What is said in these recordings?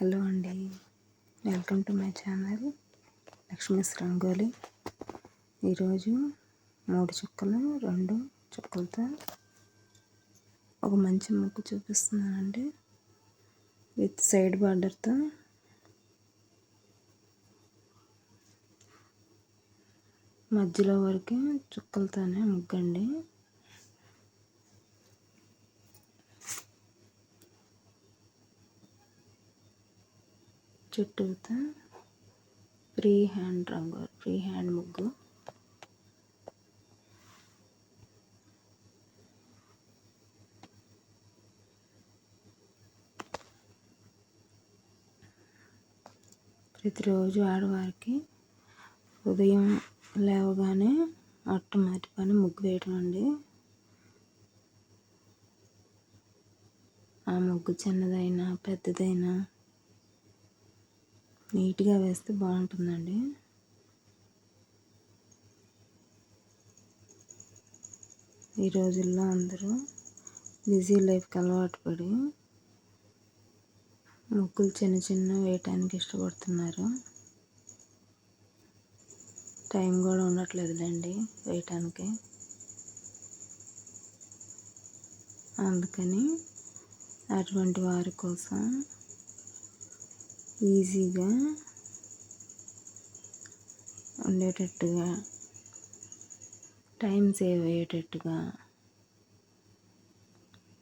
Hello అండి. Welcome to my channel Lakshmi's Rangoli ఈరోజు మూడు చుక్కలు రెండు చుక్కలతో ఒక మంచి ముగ్గు చూపిస్తున్నానండి. విత్ సైడ్ బార్డర్తో మధ్యలో వరకు చుక్కలతోనే ముగ్గండి. చుట్టూత ఫ్రీ హ్యాండ్ రంగు ఫ్రీ హ్యాండ్ ముగ్గు. ప్రతిరోజు ఆడవారికి ఉదయం లేవగానే మొట్టమొదటి పని ముగ్గు వేయడం అండి. ఆ ముగ్గు చిన్నదైనా పెద్దదైనా నీట్గా వేస్తే బాగుంటుందండి. ఈ రోజుల్లో అందరూ బిజీ లైఫ్కి అలవాటు పడి ముగ్గులు చిన్న చిన్న వేయటానికి ఇష్టపడుతున్నారు. టైం కూడా ఉండట్లేదులేండి వేయటానికి. అందుకని అటువంటి వారి కోసం ఈజీగా ఉండేటట్టుగా టైం సేవ్ అయ్యేటట్టుగా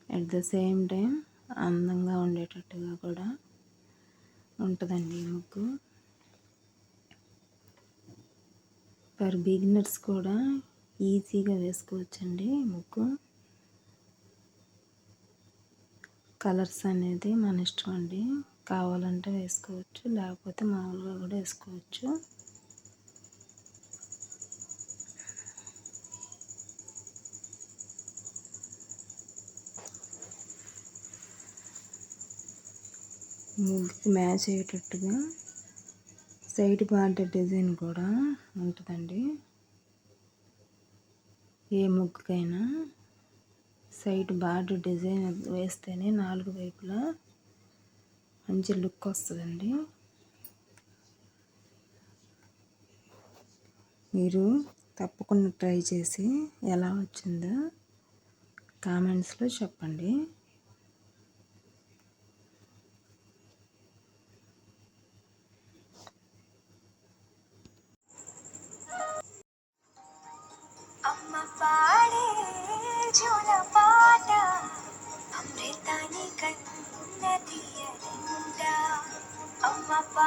అట్ ద సేమ్ టైం అందంగా ఉండేటట్టుగా కూడా ఉంటుందండి ముగ్గు ఫర్ బిగినర్స్ కూడా ఈజీగా వేసుకోవచ్చండి ముగ్గు కలర్స్ అనేది మన ఇష్టం అండి. కావాలంటే వేసుకోవచ్చు. లేకపోతే మామూలుగా కూడా వేసుకోవచ్చు. ముగ్గుకి మ్యాచ్ అయ్యేటట్టుగా సైడ్ బార్డర్ డిజైన్ కూడా ఉంటుందండి. ఏ ముగ్గుకైనా సైడ్ బార్డర్ డిజైన్ వేస్తేనే నాలుగు వైపులా మంచి లుక్ వస్తుందండి. మీరు తప్పకుండా ట్రై చేసి ఎలా వచ్చిందో కామెంట్స్లో చెప్పండి. అమ్మ